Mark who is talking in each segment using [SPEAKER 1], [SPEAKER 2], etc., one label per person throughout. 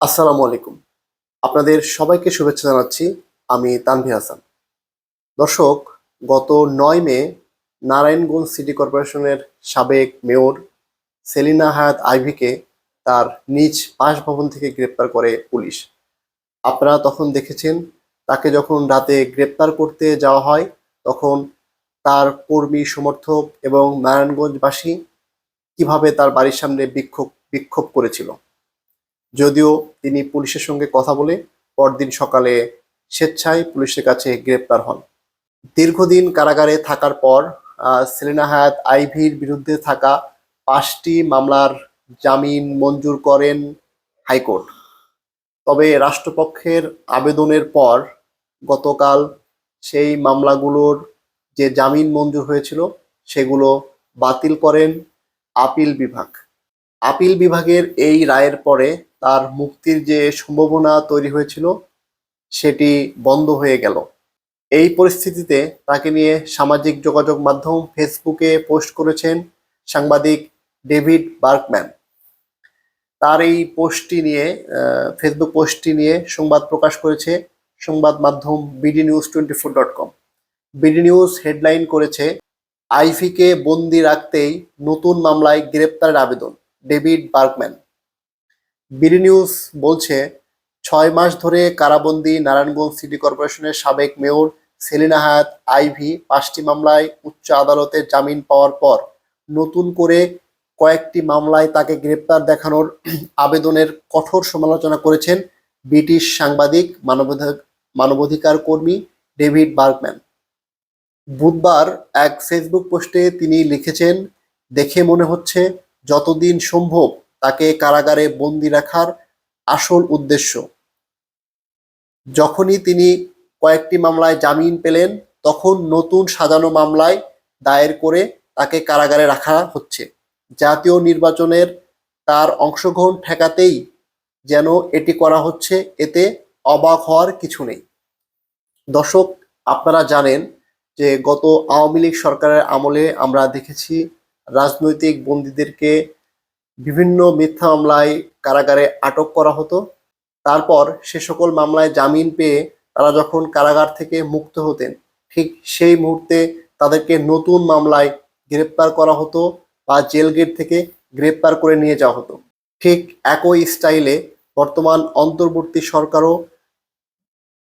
[SPEAKER 1] আসসালামু আলাইকুম। আপনাদের সবাইকে শুভেচ্ছা জানাচ্ছি, আমি তানভি হাসান। দর্শক, গত নয় মে নারায়ণগঞ্জ সিটি কর্পোরেশনের সাবেক মেয়র সেলিনা হায়াত আইভিকে তার নিজ বাসভবন থেকে গ্রেপ্তার করে পুলিশ। আপনারা তখন দেখেছেন, তাকে যখন রাতে গ্রেপ্তার করতে যাওয়া হয়, তখন তার কর্মী সমর্থক এবং নারায়ণগঞ্জবাসী কীভাবে তার বাড়ির সামনে বিক্ষোভ বিক্ষোভ করেছিল? যদিও তিনি পুলিশের সঙ্গে কথা বলে পরদিন সকালে স্বেচ্ছায় পুলিশের কাছে গ্রেপ্তার হন। দীর্ঘদিন কারাগারে থাকার পর সেলিনা হায়াত আইভির বিরুদ্ধে থাকা পাঁচটি মামলার জামিন মঞ্জুর করেন হাইকোর্ট। তবে রাষ্ট্রপক্ষের আবেদনের পর গতকাল সেই মামলাগুলোর যে জামিন মঞ্জুর হয়েছিল, সেগুলো বাতিল করেন আপিল বিভাগ। আপিল বিভাগের এই রায়ের পরে তার মুক্তির যে সম্ভাবনা তৈরি হয়েছিল, সেটি বন্ধ হয়ে গেল। এই পরিস্থিতিতে তাকে নিয়ে সামাজিক যোগাযোগ মাধ্যম ফেসবুকে পোস্ট করেছেন সাংবাদিক ডেভিড বার্কম্যান। তার এই পোস্টটি নিয়ে ফেসবুক পোস্টটি নিয়ে সংবাদ প্রকাশ করেছে সংবাদ মাধ্যম BD news twenty four dot com BD news headline করেছে আইভিকে বন্দি রাখতেই নতুন মামলায় গ্রেপ্তারের আবেদন, ডেভিড বার্কম্যান। বিডি নিউজ বলছে, ছয় মাস ধরে কারাবন্দী নারায়ণগঞ্জ সিটি কর্পোরেশনের সাবেক মেয়র সেলিনা হায়াত আইভি পাঁচটি মামলায় উচ্চ আদালতে জামিন পাওয়ার পর নতুন করে কয়েকটি মামলায় তাকে গ্রেপ্তার দেখানোর আবেদনের কঠোর সমালোচনা করেছেন ব্রিটিশ সাংবাদিক মানবাধিকার মানবাধিকার কর্মী ডেভিড বার্গম্যান বুধবার এক ফেসবুক পোস্টে তিনি লিখেছেন, দেখে মনে হচ্ছে যতদিন সম্ভব তাকে কারাগারে বন্দি রাখার আসল উদ্দেশ্য। যখনই তিনি কয়েকটি মামলায় জামিন পেলেন, তখন নতুন সাজানো মামলায় দায়ের করে তাকে কারাগারে রাখা হচ্ছে। জাতীয় নির্বাচনের তার অংশগ্রহণ ঠেকাতেই যেন এটি করা হচ্ছে, এতে অবাক হওয়ার কিছু নেই। দর্শক, আপনারা জানেন যে গত আওয়ামী লীগ সরকারের আমলে আমরা দেখেছি রাজনৈতিক বন্দীদেরকে বিভিন্ন মিথ্যা মামলায় কারাগারে আটক করা হতো। তারপর সে সকল মামলায় জামিন পেয়ে তারা যখন কারাগার থেকে মুক্ত হতেন, ঠিক সেই মুহূর্তে তাদেরকে নতুন মামলায় গ্রেপ্তার করা হতো বা জেল গেট থেকে গ্রেপ্তার করে নিয়ে যাওয়া হতো। ঠিক একই স্টাইলে বর্তমান অন্তর্বর্তী সরকারও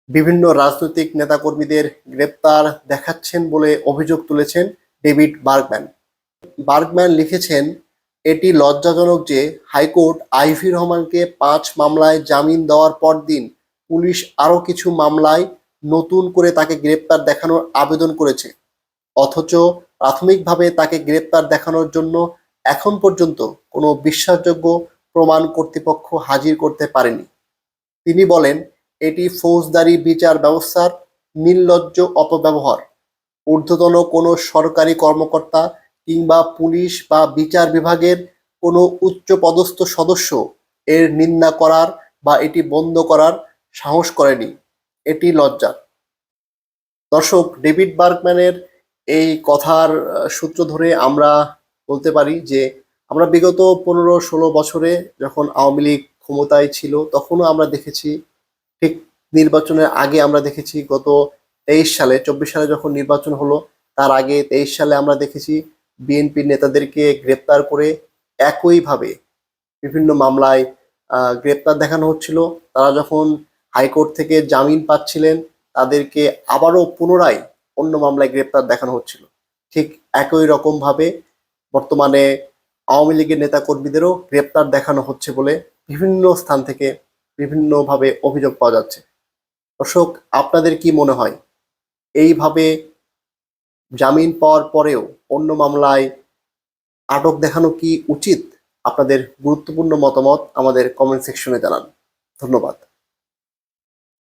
[SPEAKER 1] বিভিন্ন রাজনৈতিক নেতাকর্মীদের গ্রেপ্তার দেখাচ্ছেন বলে অভিযোগ তুলেছেন ডেভিড বার্গম্যান। বার্গম্যান লিখেছেন এটি লজ্জাজনক যে হাইকোর্ট আইভি রহমানকে পাঁচ মামলায় জামিন দেওয়ার পরদিন পুলিশ আরও কিছু মামলায় নতুন করে তাকে গ্রেপ্তার দেখানোর আবেদন করেছে। অথচ প্রাথমিকভাবে তাকে গ্রেপ্তার দেখানোর জন্য এখন পর্যন্ত কোনো বিশ্বাসযোগ্য প্রমাণ কর্তৃপক্ষ হাজির করতে পারেনি। তিনি বলেন, এটি ফৌজদারি বিচার ব্যবস্থার নির্লজ্জ অপব্যবহার। ঊর্ধ্বতন কোনো সরকারি কর্মকর্তা কিংবা পুলিশ বা বিচার বিভাগের কোনো উচ্চপদস্থ সদস্য এর নিন্দা করার বা এটি বন্ধ করার সাহস করেনি। এটি লজ্জার দর্শক, ডেভিড বার্গম্যানের এই কথার সূত্র ধরে আমরা বলতে পারি যে, আমরা বিগত পনেরো ষোলো বছরে যখন আওয়ামী লীগ ক্ষমতায় ছিল, তখনও আমরা দেখেছি, ঠিক নির্বাচনের আগে আমরা দেখেছি গত তেইশ সালে, চব্বিশ সালে যখন নির্বাচন হলো, তার আগে তেইশ সালে আমরা দেখেছি বিএনপির নেতাদেরকে গ্রেপ্তার করে একইভাবে বিভিন্ন মামলায় গ্রেপ্তার দেখানো হচ্ছিল। তারা যখন হাইকোর্ট থেকে জামিন পাচ্ছিলেন, তাদেরকে আবারও পুনরায় অন্য মামলায় গ্রেপ্তার দেখানো হচ্ছিল। ঠিক একই রকম ভাবে বর্তমানে আওয়ামী লীগের নেতাকর্মীদেরও গ্রেপ্তার দেখানো হচ্ছে বলে বিভিন্ন স্থান থেকে বিভিন্নভাবে অভিযোগ পাওয়া যাচ্ছে। দর্শক, আপনাদের কি মনে হয়? এইভাবে জামিন পাওয়ার পরেও অন্য মামলায় আটক দেখানো কি উচিত? আপনাদের গুরুত্বপূর্ণ মতামত আমাদের কমেন্ট সেকশনে জানান। ধন্যবাদ।